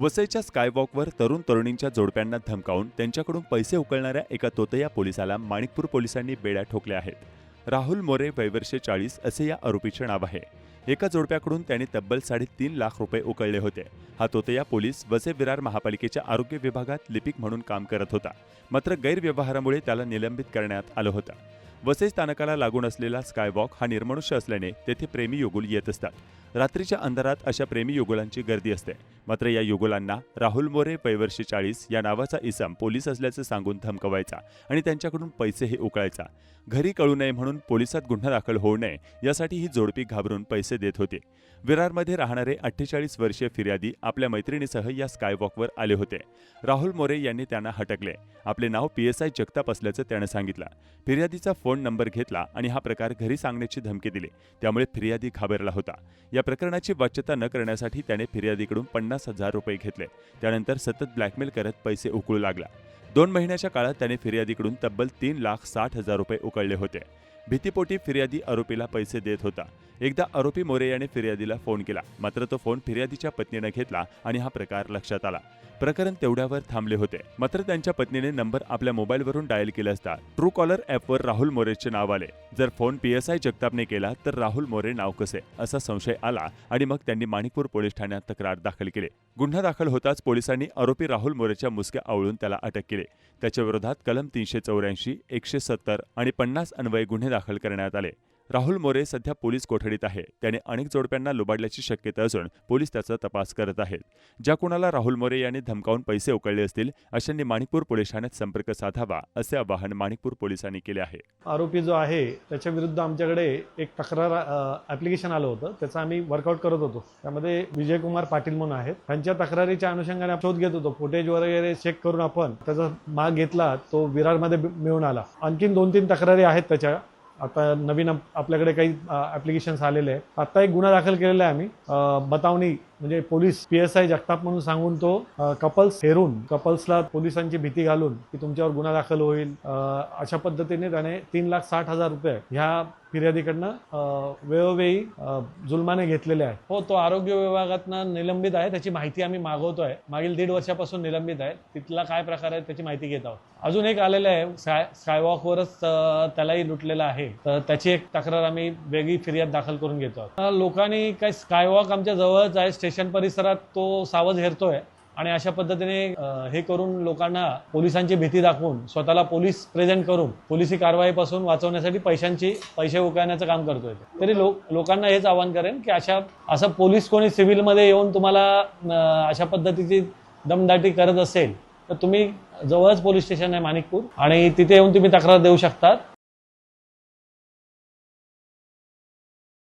वसईच्या स्कायवॉकवर तरुण तरुणींच्या जोडप्यांना धमकावून त्यांच्याकडून पैसे उकळणाऱ्या एका तोतया पोलिसाला माणिकपूर पोलिसांनी बेड्या ठोकल्या आहेत. राहुल मोरे वैवर्षे चाळीस असे या आरोपीचे नाव आहे. एका जोडप्याकडून त्याने तब्बल साडेतीन लाख रुपये उकळले होते. हा तोतया पोलीस वसे विरार महापालिकेच्या आरोग्य विभागात लिपिक म्हणून काम करत होता. मात्र गैरव्यवहारामुळे त्याला निलंबित करण्यात आलं होतं. वसई स्थानकाला लागून असलेला स्कायवॉक हा निर्मनुष्य असल्याने तेथे प्रेमी युगुल येत असतात. रात्रीच्या अंधारात अशा प्रेमी युगुलांची गर्दी असते. मात्र या युगुलांना राहुल मोरे पैवर्षी चाळीस या नावाचा इसम पोलीस असल्याचं सांगून धमकवायचा आणि त्यांच्याकडून पैसेही उकळायचा. घरी कळू नये म्हणून पोलिसात गुन्हा दाखल होऊ नये यासाठी ही जोडपी घाबरून पैसे देत होते. विरारमध्ये राहणारे अठ्ठेचाळीस वर्षीय फिर्यादी आपल्या मैत्रिणीसह या स्कायवॉकवर आले होते. राहुल मोरे यांनी त्यांना हटकले. आपले नाव पी एस आय जगताप असल्याचं त्यानं सांगितलं. फिर्यादीचा फोन नंबर घेतला आणि हा प्रकार घरी सांगण्याची धमकी दिली. त्यामुळे फिर्यादी घाबरला होता. या प्रकरणाची वाच्यता न करण्यासाठी त्याने फिर्यादीकडून पन्नास हजार रुपये घेतले. त्यानंतर सतत ब्लॅकमेल करत पैसे उकळू लागला. दोन महिन्याच्या काळात त्याने फिर्यादीकडून तब्बल तीन लाख साठ हजार रुपये उकळले होते. भीतीपोटी फिर्यादी आरोपीला पैसे देत होता. एकदा आरोपी मोरे याने फिर्यादीला फोन केला. मात्र तो फोन फिर्यादीच्या पत्नीनं घेतला आणि हा प्रकार लक्षात आला. प्रकरण तेवढ्यावर थांबले होते. मात्र त्यांच्या पत्नीने नंबर आपल्या मोबाईलवरून डायल केला असता. ट्रू कॉलर ॲपवर राहुल मोरेचे नाव आले. जर फोन पी एस आय जगतापने केला तर राहुल मोरे नाव कसे? असा संशय आला आणि मग त्यांनी माणिकपूर पोलीस ठाण्यात तक्रार दाखल केली. गुन्हा दाखल होताच पोलिसांनी आरोपी राहुल मोरेच्या मुसक्या आवळून त्याला अटक केली. त्याच्या त्याच्याविरोधात कलम तीनशे चौऱ्याऐंशी एकशे सत्तर आणि पन्नास अन्वये गुन्हे दाखल करण्यात आले. राहुल मोरे सध्या पोलीस कोठडीत आहे. त्याने अनेक जोडप्यांना लुबाडल्याची शक्यता असून पोलीस त्याचा तपास करत आहेत. ज्या कोणाला राहुल मोरे यांनी धमकावून पैसे उकळले असतील अशांनी माणिकपूर पोलीस ठाण्यात संपर्क साधावा असे आवाहन माणिकपूर पोलिसांनी केले आहे. आरोपी जो आहे त्याच्या विरुद्ध आमच्याकडे एक तक्रार ॲप्लिकेशन आलं होतं. त्याचं आम्ही वर्कआउट करत होतो. त्यामध्ये विजयकुमार पाटील म्हणून आहेत. त्यांच्या तक्रारीच्या अनुषंगाने शोध घेत होतो. फुटेज वगैरे चेक करून आपण त्याचा माग घेतला तो विरारमध्ये मिळून आला. आणखीन दोन तीन तक्रारी आहेत त्याच्या. आता नवीन आपल्याकडे काही ॲप्लिकेशन्स आलेले आहेत. आता एक गुन्हा दाखल केलेला आहे आम्ही. बतावणी म्हणजे police P S I Jagtap म्हणून सांगून तो कपल्स हेरून कपल्सला पोलिसांची भीती घालून की तुमच्यावर गुन्हा दाखल होईल. अशा पद्धतीने त्याने तीन लाख साठ हजार रुपये ह्या फिर्यादीकडनं वेळोवेळी जुलमाने घेतलेले आहे हो तो आरोग्य विभागातनं निलंबित आहे त्याची माहिती आम्ही मागवतोय. मागील दीड वर्षापासून निलंबित आहे. तिथला काय प्रकार आहे त्याची माहिती घेत आहोत. अजून एक आलेलं आहे स्काय स्कायवॉकवरच त्यालाही लुटलेला आहे. तर त्याची एक तक्रार आम्ही वेगळी फिर्याद दाखल करून घेतो लोकांनी काय स्कायवॉक आमच्या जवळच आहे स्टेशन परिसरात तो सावध हेरतोय आणि अशा पद्धतीने हे करून लोकांना पोलिसांची भीती दाखवून स्वतःला पोलीस प्रेझेंट करून पोलिसी कारवाईपासून वाचवण्यासाठी पैशांची पैसे उकळण्याचं काम करतोय तरी लोक लोकांना हेच आवाहन करेन की अशा असं पोलीस कोणी सिव्हिलमध्ये येऊन तुम्हाला अशा पद्धतीची दमदाटी करत असेल तर तुम्ही जवळच पोलीस स्टेशन आहे माणिकपूर आणि तिथे येऊन तुम्ही तक्रार देऊ शकतात.